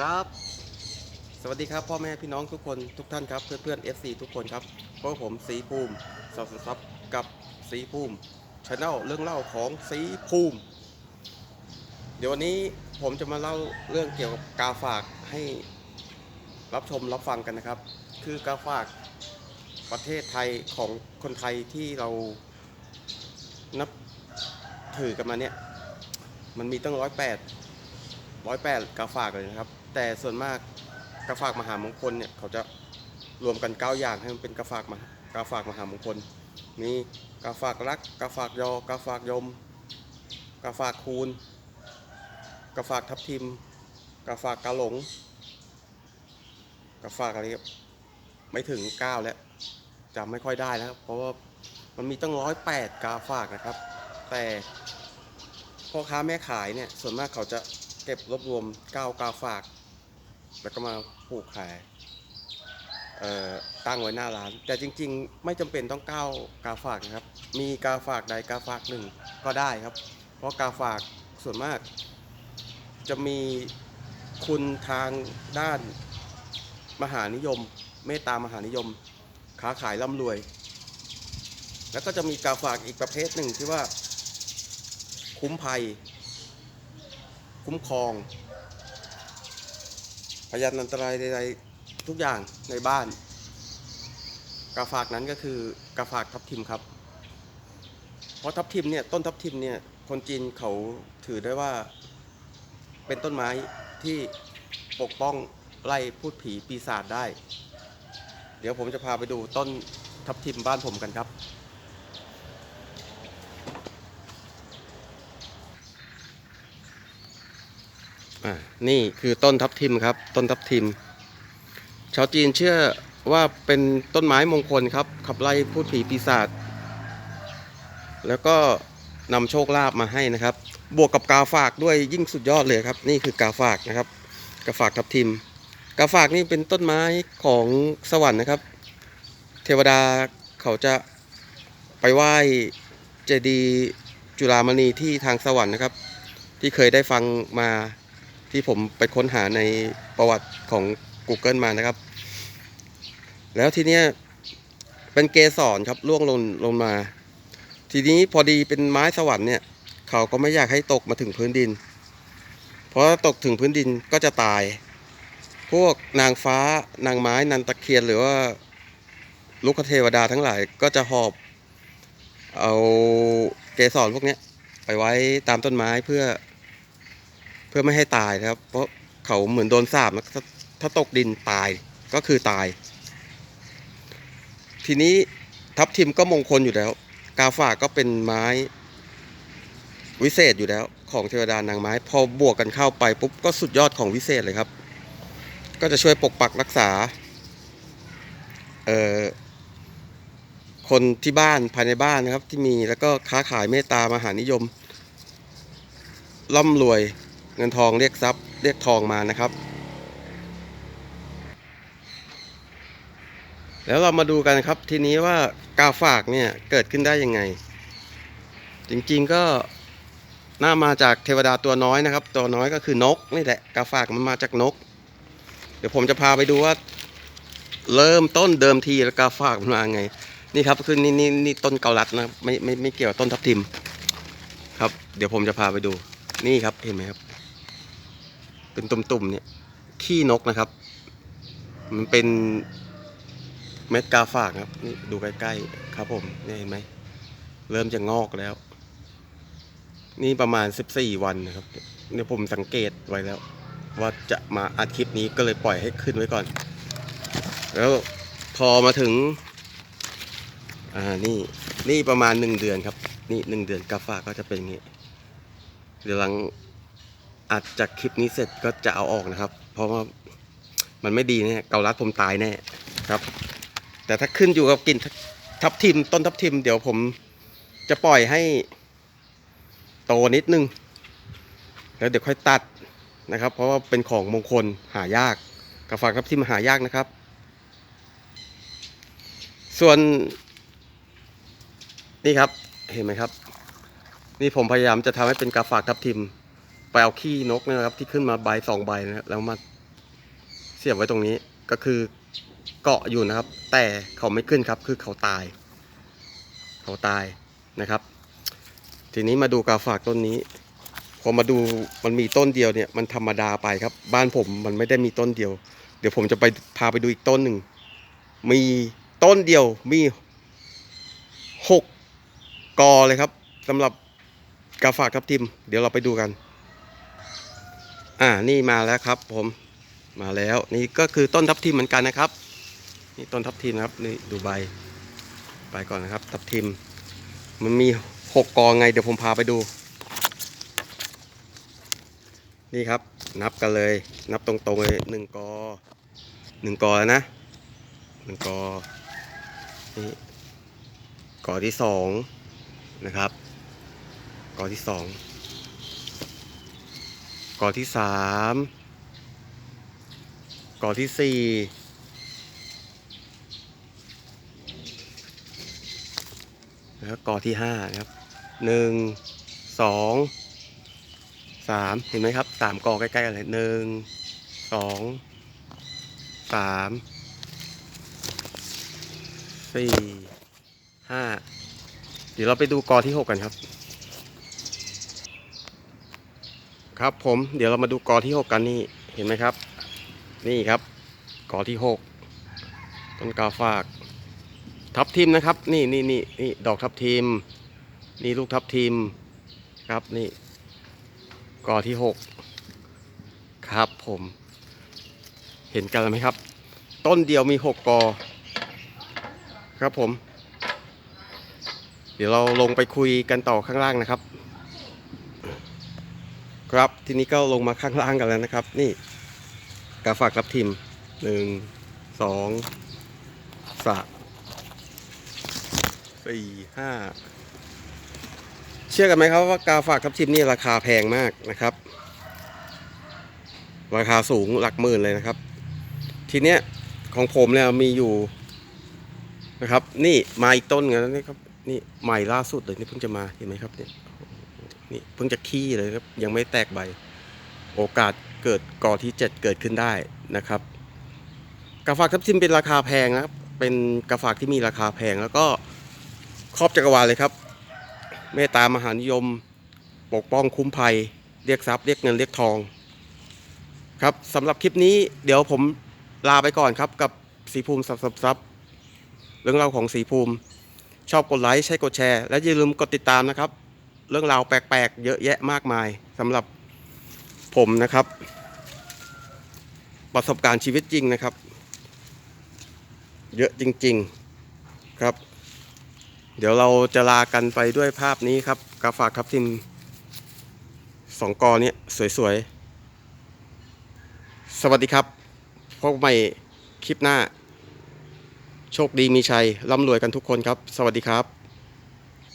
ครับ สวัสดีครับพ่อแม่พี่น้องทุกคนทุกท่านครับเพื่อนเพื่อนๆ FC ทุกคนครับพวกผมสีภูมิสอบซับกับสีภูมิชาแนลเรื่องเล่าของสีภูมิ เดี๋ยววันนี้ผมจะมาเล่าเรื่องเกี่ยวกับกาฝากให้รับชมรับฟังกันนะครับ คือกาฝากประเทศไทยของคนไทยที่เรานับถือกันมาเนี่ยมันมีตั้งร้อยแปด ร้อยแปดกาฝากเลยนะครับ แต่ส่วนมากกาฝากมหามงคลเนี่ยเขาจะรวมกันเก้าอย่างให้มันเป็นกาฝากมากาฝากมหามงคล มีกาฝากรักกาฝากยอกาฝากยมกาฝากคูณกาฝากทับทิมกาฝากกาหลงกาฝากอะไรครับไม่ถึงเก้าแล้วจำไม่ค่อยได้แล้วเพราะว่ามันมีตั้งร้อยแปดกาฝากนะครับ แต่พ่อค้าแม่ขายเนี่ยส่วนมากเขาจะ เก็บรวบรวมเก้ากาฝาก แล้วก็มาผูกขายตั้งไว้หน้าร้าน แต่จริง ๆ ไม่จำเป็นต้องเก้ากาฝากนะครับ มีกาฝากใดกาฝากหนึ่งก็ได้ครับ เพราะกาฝากส่วนมาก จะมีคุณทางด้านมหานิยม เมตตามหานิยม ค้าขายร่ำรวย แล้วก็จะมีกาฝากอีกประเภทหนึ่งที่ว่า คุ้มภัย คุ้มครอง พยานอันตรายใดๆทุกอย่างในบ้าน กาฝากนั้นก็คือกาฝากทับทิมครับ เพราะทับทิมเนี่ยต้นทับทิมเนี่ยคนจีนเขาถือได้ว่าเป็นต้นไม้ที่ปกป้องไล่พูดผีปีศาจได้ เดี๋ยวผมจะพาไปดูต้นทับทิมบ้านผมกันครับ อ่านี่คือต้นทับทิมครับ ต้นทับทิม ชาวจีนเชื่อว่าเป็นต้นไม้มงคลครับ ขับไล่พูดผีปีศาจแล้วก็นำโชคลาภมาให้นะครับ บวกกับกาฝากด้วยยิ่งสุดยอดเลยครับ นี่คือกาฝากนะครับ กาฝากทับทิม กาฝากนี่เป็นต้นไม้ของสวรรค์นะครับ เทวดาเขาจะไปไหว้เจดีย์จุฬามณีที่ทางสวรรค์นะครับ ที่เคยได้ฟังมา ที่ผมไปค้นหาในประวัติของ Google มานะครับ แล้วทีเนี้ยเป็นเกสรครับล่วงลงลงมา ทีนี้พอดีเป็นไม้สวรรค์เนี่ย เขาก็ไม่อยากให้ตกมาถึงพื้นดิน เพราะตกถึงพื้นดินก็จะตาย พวกนางฟ้านางไม้นันตะเคียนหรือว่าลูกเทวดาทั้งหลายก็จะหอบ เอาเกสรพวกนี้ไปไว้ตามต้นไม้เพื่อ เพื่อไม่ให้ตายนะครับ เพราะเขาเหมือนโดนสาบนะถ้าถ้าตกดินตายก็คือตาย ทีนี้ทับทิมก็มงคลอยู่แล้ว กาฝากก็เป็นไม้วิเศษอยู่แล้ว ของเทวดานางไม้ พอบวกกันเข้าไปปุ๊บก็สุดยอดของวิเศษเลยครับ ก็จะช่วยปกปักรักษาเอ่อคนที่บ้านภายในบ้านนะครับที่มีแล้วก็ค้าขายเมตตามหานิยมร่ำรวย เงินทองเรียกทรัพย์เรียกทองมานะครับ แล้วเรามาดูกันครับทีนี้ว่ากาฝากเนี่ยเกิดขึ้นได้ยังไง จริงๆก็น่ามาจากเทวดาตัวน้อยนะครับ ตัวน้อยก็คือนกนี่แหละกาฝากมันมาจากนก เดี๋ยวผมจะพาไปดูว่า เริ่มต้นเดิมทีแล้วกาฝากมันมาไง นี่ครับคือนี่นี่นี่ต้นเกาลัดนะไม่ไม่ไม่เกี่ยวกับต้นทับทิม ครับ เดี๋ยวผมจะพาไปดูนี่ครับเห็นไหมครับ เป็นตุ่มๆเนี่ยขี้นกนะครับ มันเป็นเม็ดกาฝากนะครับนี่ดูใกล้ๆครับผมนี่เห็นไหมเริ่มจะงอกแล้ว นี่ประมาณ 14 วันนะครับเนี่ยผมสังเกตไว้แล้ว ว่าจะมาอัดคลิปนี้ก็เลยปล่อยให้ขึ้นไว้ก่อน แล้วพอมาถึง อ่านี่นี่ประมาณหนึ่งเดือนครับ นี่หนึ่งเดือนกาฝากก็จะเป็นอย่างนี้เดี๋ยวหลัง อัดจากคลิปนี้เสร็จก็จะเอาออกนะครับ เพราะว่ามันไม่ดีแน่เกาลัดผมตายแน่ครับ แต่ถ้าขึ้นอยู่กับกลิ่นทับทิมต้นทับทิม เดี๋ยวผมจะปล่อยให้โตนิดนึง แล้วเดี๋ยวค่อยตัดนะครับ เพราะว่าเป็นของมงคลหายากกาฝากทับทิมหายากนะครับ ส่วนนี่ครับเห็นไหมครับ นี่ผมพยายามจะทำให้เป็นกาฝากทับทิม ไปเอาขี้นกนะครับ ที่ขึ้นมาใบสองใบนะแล้วมาเสียบไว้ตรงนี้ก็คือเกาะอยู่นะครับ แต่เขาไม่ขึ้นครับ คือเขาตาย เขาตายนะครับ ทีนี้มาดูกาฝากต้นนี้พอมาดูมันมีต้นเดียวเนี่ยมันธรรมดาไปครับ บ้านผมมันไม่ได้มีต้นเดียว เดี๋ยวผมจะไปพาไปดูอีกต้นหนึ่งมีต้นเดียวมีหกกอเลยครับสำหรับกาฝากทับทิม เดี๋ยวเราไปดูกัน อ่านี่มาแล้วครับ ผมมาแล้วนี่ก็คือต้นทับทิมเหมือนกันนะครับ นี่ต้นทับทิมครับนี่ดูใบไปก่อนนะครับ ทับทิม มันมีหกกอไงเดี๋ยวผมพาไปดู นี่ครับ นับกันเลย นับตรงๆเลยหนึ่งกอหนึ่งกอแล้วนะหนึ่งกอนี่กอที่สองนะครับกอที่สอง กอที่สามกอที่สี่แล้วกอที่ห้านะครับหนึ่งสองสามเห็นไหมครับสามกอใกล้ๆกันเลยหนึ่งสองสามสี่ห้าเดี๋ยวเราไปดูกอที่หกกันครับ ครับผมเดี๋ยวเรามาดูกอที่หกกันนี่เห็นไหมครับ นี่ครับ กอที่หกต้นกาฝาก ทับทิมนะครับ นี่นี่นี่นี่ดอกทับทิมนี่ลูกทับทิมครับนี่กอที่หกครับผม เห็นกันแล้วไหมครับ ต้นเดียวมีหกกอ ครับผม เดี๋ยวเราลงไปคุยกันต่อข้างล่างนะครับ ครับทีนี้ก็ลงมาข้างล่างกันแล้วนะครับ นี่กาฝากทับทิมหนึ่งสองสามสี่ห้าเชื่อกันไหมครับว่ากาฝากทับทิมนี่ราคาแพงมากนะครับ ราคาสูงหลักหมื่นเลยนะครับ ทีเนี้ยของผมเนี่ยมีอยู่นะครับ นี่มาอีกต้นกันแล้วนี่ครับนี่ใหม่ล่าสุดเลยนี่เพิ่งจะมาเห็นไหมครับเนี่ย นี่เพิ่งจะขี้เลยครับ ยังไม่แตกใบ โอกาสเกิดกอที่ 7 เกิดขึ้นได้นะครับกาฝากทับทิมเป็นราคาแพงนะครับ เป็นกาฝากที่มีราคาแพงแล้วก็ครอบจักรวาลเลยครับ เมตตามหานิยม ปกป้องคุ้มภัย เรียกทรัพย์เรียกเงินเรียกทอง ครับสำหรับคลิปนี้เดี๋ยวผมลาไปก่อนครับกับสีภูมิสับสับซับเรื่องราวของสีภูมิ ชอบกดไลค์ใช้กดแชร์ และอย่าลืมกดติดตามนะครับ เรื่องราวแปลกๆ เยอะแยะมากมายสำหรับผมนะครับ ประสบการณ์ชีวิตจริงนะครับ เยอะจริงๆครับ เดี๋ยวเราจะลากันไปด้วยภาพนี้ครับกาฝากครับทิมสองกอเนี้ยสวยๆ สวัสดีครับพบใหม่คลิปหน้า โชคดีมีชัยร่ำรวยกันทุกคนครับ สวัสดีครับ